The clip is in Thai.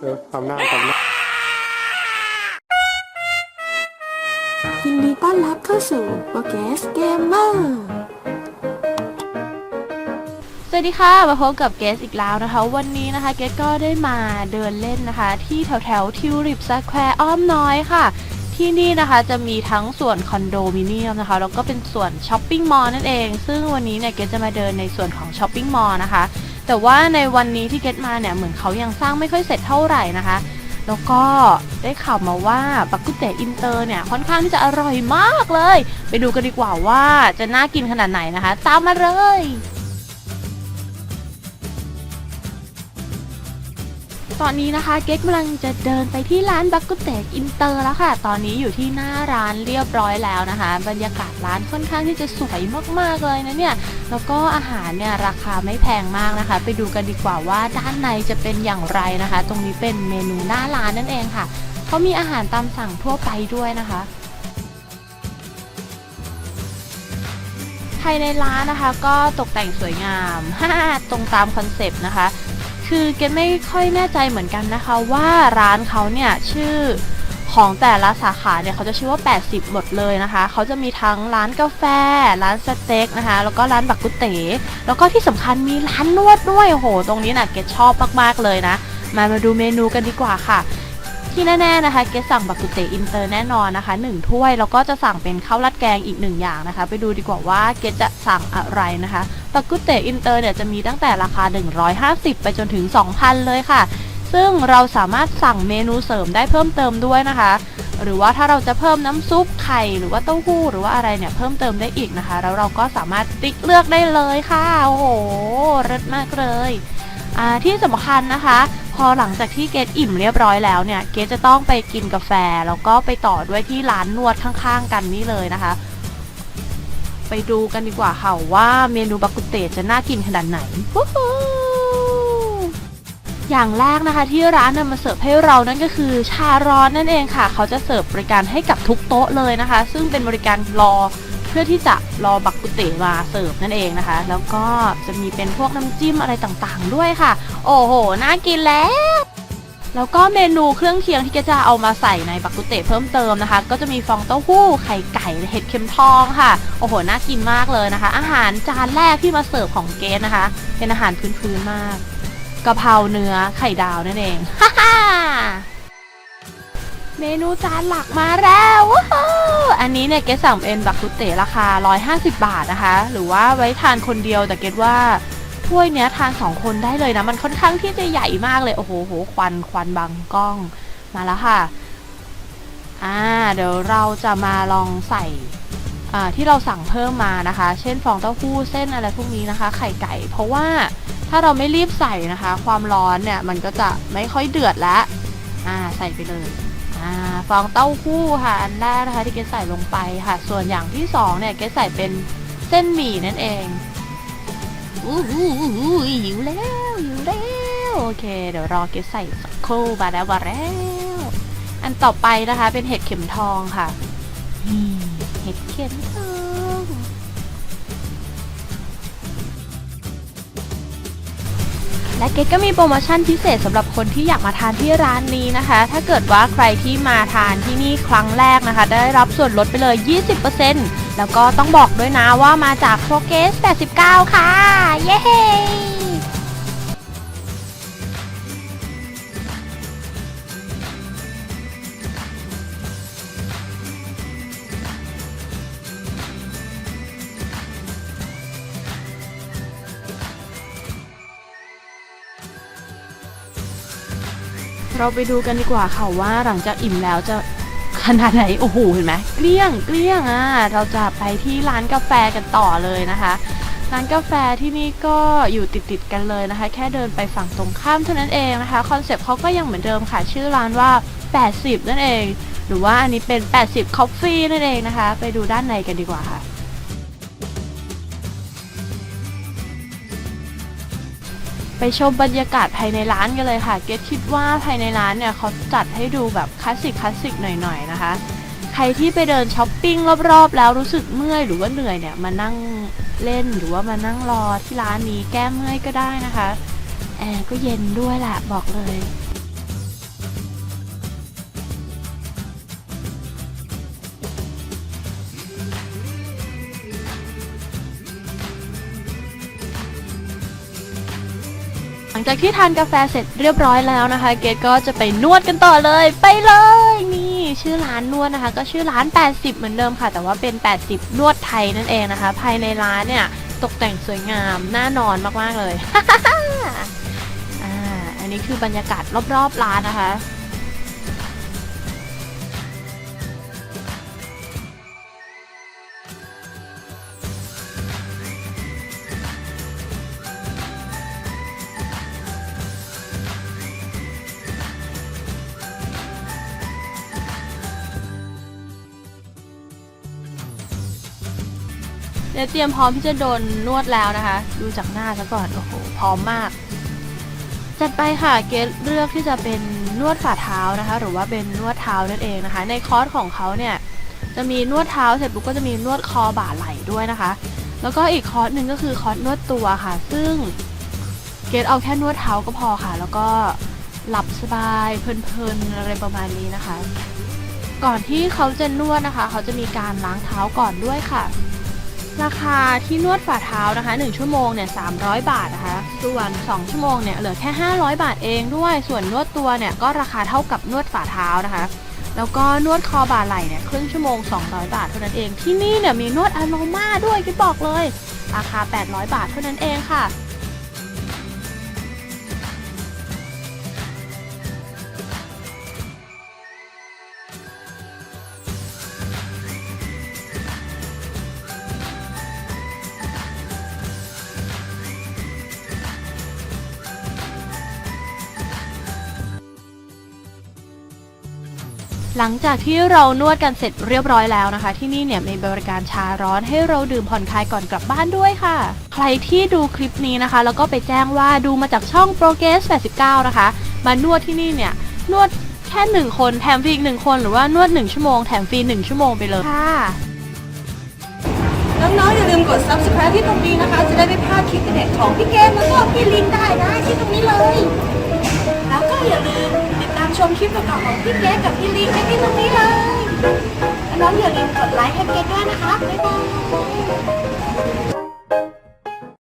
เออทำหน้าทำหน้ายินดีต้อนรับเข้าสู่โปรเกสเกมเมอร์สวัสดีค่ะ มาพบกับเกสอีกแล้วนะคะ วันนี้นะคะเกสก็ได้มาเดินเล่นนะคะ ที่แถวแถวทิวริปสแควร์อ้อมน้อยค่ะ ที่นี่นะคะจะมีทั้งส่วนคอนโดมิเนียมนะคะ แล้วก็เป็นส่วนช้อปปิ้งมอลล์นั่นเอง ซึ่งวันนี้เนี่ยเกสจะมาเดินในส่วนของช้อปปิ้งมอลล์นะคะ แต่ว่าในวันนี้ที่เกตมาเนี่ยเหมือนเขายังสร้างไม่ค่อยเสร็จเท่าไหร่นะคะ แล้วก็ได้ข่าวมาว่าบักกุเตอินเตอร์เนี่ยค่อนข้างที่จะอร่อยมากเลย ไปดูกันดีกว่าว่าจะน่ากินขนาดไหนนะคะ ตามมาเลย ตอนนี้นะคะเก๊กกำลังจะเดินไปที่ร้านบักกุเตกอินเตอร์แล้วค่ะ ตอนนี้อยู่ที่หน้าร้านเรียบร้อยแล้วนะคะ บรรยากาศร้านค่อนข้างที่จะสวยมากๆเลยนะเนี่ย แล้วก็อาหารเนี่ยราคาไม่แพงมากนะคะ ไปดูกันดีกว่าว่าด้านในจะเป็นอย่างไรนะคะ ตรงนี้เป็นเมนูหน้าร้านนั่นเองค่ะเขามีอาหารตามสั่งทั่วไปด้วยนะคะภายในร้านนะคะก็ตกแต่งสวยงาม ตรงตามคอนเซปต์นะคะ คือเกดไม่ค่อยแน่ใจเหมือนกันนะคะว่าร้านเขาเนี่ยชื่อของแต่ละสาขาเนี่ยเขาจะชื่อว่า 80 หมดเลยนะคะ เขาจะมีทั้งร้านกาแฟ ร้านสเต็กนะคะ แล้วก็ร้านบักกุเต๋แล้วก็ที่สำคัญมีร้านนวดด้วยโอ้โหตรงนี้นะเกดชอบมากๆเลยนะ มามาดูเมนูกันดีกว่าค่ะ ที่แน่ๆนะคะ เกดสั่งบักกุเตอินเตอร์แน่นอนนะคะ 1 ถ้วย แล้วก็จะสั่งเป็นข้าวราดแกงอีกหนึ่งอย่างนะคะ ไปดูดีกว่าว่าเกดจะสั่งอะไรนะคะ บักกุเตอินเตอร์เนี่ยจะมีตั้งแต่ราคา 150 ไปจนถึง 2,000 เลยค่ะ ซึ่งเราสามารถสั่งเมนูเสริมได้เพิ่มเติมด้วยนะคะ หรือว่าถ้าเราจะเพิ่มน้ำซุปไข่หรือว่าเต้าหู้หรือว่าอะไรเนี่ยเพิ่มเติมได้อีกนะคะ แล้วเราก็สามารถติ๊กเลือกได้เลยค่ะ โอ้โหเลิศมากเลยที่สำคัญนะคะ พอหลังจากที่เกดอิ่มเรียบร้อยแล้วเนี่ย เกดจะต้องไปกินกาแฟ แล้วก็ไปต่อด้วยที่ร้านนวดข้างๆ กันนี่เลยนะคะ ไปดูกันดีกว่าค่ะว่าเมนูบักกุเตจะน่ากินขนาดไหนอย่างแรกนะคะที่ร้านนำมาเสิร์ฟให้เรานั่นก็คือ ชาร้อนนั่นเองค่ะ เขาจะเสิร์ฟบริการให้กับทุกโต๊ะเลยนะคะ ซึ่งเป็นบริการรอเพื่อที่จะรอบักกุเตมาเสิร์ฟนั่นเองนะคะ แล้วก็จะมีเป็นพวกน้ำจิ้มอะไรต่างๆ ด้วยค่ะ โอ้โหน่ากินแล้ว แล้วก็เมนูเครื่องเคียงที่เกจะเอามาใส่ในบักกุเตเพิ่มเติมนะคะ ก็จะมีฟองเต้าหู้ไข่ไก่เห็ดเข็มทองค่ะ โอ้โห น่ากินมากเลยนะคะ อาหารจานแรกที่มาเสิร์ฟของเกสนะคะ เป็นอาหารพื้นๆมากกะเพราเนื้อไข่ดาวนั่นเองฮ่าฮ่าเมนูจานหลักมาแล้วว้าวอันนี้เนี่ยเกสสั่งเป็นบักกุเตราคา 150 บาทนะคะ หรือว่าไว้ทานคนเดียวแต่เกสว่า ถ้วยเนี้ยทานสองคนได้เลยนะ มันค่อนข้างที่จะใหญ่มากเลย โอ้โหโหควันควันบังกล้องมาแล้วค่ะ อ่า เดี๋ยวเราจะมาลองใส่อ่าที่เราสั่งเพิ่มมานะคะ เช่นฟองเต้าหู้เส้นอะไรพวกนี้นะคะ ไข่ไก่ เพราะว่าถ้าเราไม่รีบใส่นะคะ ความร้อนเนี่ยมันก็จะไม่ค่อยเดือดแล้วอ่าใส่ไปเลยอ่าฟองเต้าหู้ค่ะอันแรกนะคะที่เกใส่ลงไปค่ะ ส่วนอย่างที่สองเนี่ยเกใส่เป็นเส้นหมี่นั่นเอง อู้หูอู้หูหิวแล้วหิวแล้วโอเค เดี๋ยวรอเกสใส่สักครู่บาแล้วบาแล้ว อันต่อไปนะคะเป็นเห็ดเข็มทองค่ะนี่เห็ดเข็มทองและเกดก็มีโปรโมชั่นพิเศษสำหรับคนที่อยากมาทานที่ร้านนี้นะคะ ถ้าเกิดว่าใครที่มาทานที่นี่ครั้งแรกนะคะ ได้รับส่วนลดไปเลย 20% แล้วก็ต้องบอกด้วยนะว่ามาจากโ o เกส89 ค่ะ เย้เราไปดูกันดีกว่าค่ะว่าหลังจากอิ่มแล้วจะ ขนาดไหน โอ้โห เห็นไหมเกลี้ยงเกลี้ยงอะ เราจะไปที่ร้านกาแฟกันต่อเลยนะคะ ร้านกาแฟที่นี่ก็อยู่ติดติดกันเลยนะคะ แค่เดินไปฝั่งตรงข้ามเท่านั้นเองนะคะ คอนเซปต์เขาก็ยังเหมือนเดิมค่ะ ชื่อร้านว่า 80 นั่นเอง หรือว่าอันนี้เป็น 80 Coffee นั่นเองนะคะ ไปดูด้านในกันดีกว่าค่ะ ชมบรรยากาศภายในร้านกันเลยค่ะ เกดคิดว่าภายในร้านเนี่ยเขาจัดให้ดูแบบคลาสสิกคลาสสิกหน่อยๆนะคะ ใครที่ไปเดินช้อปปิ้งรอบๆ แล้วรู้สึกเมื่อยหรือว่าเหนื่อยเนี่ยมานั่งเล่นหรือว่ามานั่งรอที่ร้านนี้แก้เมื่อยก็ได้นะคะ แอร์ก็เย็นด้วยแหละบอกเลย ลังจากที่ทานกาแฟเสร็จเรียบร้อยแล้วนะคะ เกดก็จะไปนวดกันต่อเลย ไปเลยนี่ชื่อร้านนวดนะคะ ก็ชื่อร้าน 80 เหมือนเดิมค่ะ แต่ว่าเป็น 80 นวดไทยนั่นเองนะคะ ภายในร้านเนี่ยตกแต่งสวยงามน่านอนมากๆเลยอ่าอันนี้คือบรรยากาศรอบๆร้านนะคะ เดี๋ยวเตรียมพร้อมที่จะโดนนวดแล้วนะคะ ดูจากหน้าซะก่อน โอ้โห พร้อมมาก จัดไปค่ะ เกรดเลือกที่จะเป็นนวดฝ่าเท้านะคะ หรือว่าเป็นนวดเท้านั่นเองนะคะ ในคอร์สของเขาเนี่ยจะมีนวดเท้าเสร็จปุ๊บก็จะมีนวดคอบ่าไหล่ด้วยนะคะ แล้วก็อีกคอร์สหนึ่งก็คือคอร์สนวดตัวค่ะ ซึ่งเกรดเอาแค่นวดเท้าก็พอค่ะ แล้วก็หลับสบายเพลินๆอะไรประมาณนี้นะคะ ก่อนที่เขาจะนวดนะคะ เขาจะมีการล้างเท้าก่อนด้วยค่ะ ราคาที่นวดฝ่าเท้านะคะ 1 ชั่วโมงเนี่ย300 บาทนะคะ ส่วน 2 ชั่วโมงเนี่ยเหลือแค่ 500 บาทเองด้วย ส่วนนวดตัวเนี่ยก็ราคาเท่ากับนวดฝ่าเท้านะคะ แล้วก็นวดคอบ่าไหล่เนี่ยครึ่งชั่วโมง 200 บาทเท่านั้นเอง ที่นี่เนี่ยมีนวดอโนมาด้วยกิ๊บบอกเลย ราคา 800 บาทเท่านั้นเองค่ะ หลังจากที่เรานวดกันเสร็จเรียบร้อยแล้วนะคะ ที่นี่เนี่ยมีบริการชาร้อนให้เราดื่มผ่อนคลายก่อนกลับบ้านด้วยค่ะ ใครที่ดูคลิปนี้นะคะ แล้วก็ไปแจ้งว่าดูมาจากช่อง Progress 89 นะคะ มานวดที่นี่เนี่ยนวดแค่หนึ่งคนแถมฟรีอีกหนึ่งคนหรือว่านวด1ชั่วโมงแถมฟรี1ชั่วโมงไปเลยค่ะ น้องๆอย่าลืมกด subscribe ที่ตรงนี้นะคะ จะได้ไม่พลาดคลิปเด็ดของพี่เกมแล้วก็พี่ลินได้นะที่ตรงนี้เลย แล้วก็อย่าลืม ชมคลิปเก่าๆของพี่เก๊กับพี่ลินได้ที่ตรงนี้เลยแล้วน้องอย่าลืมกดไลค์ให้เก๊ด้วยนะคะ บ๊ายบาย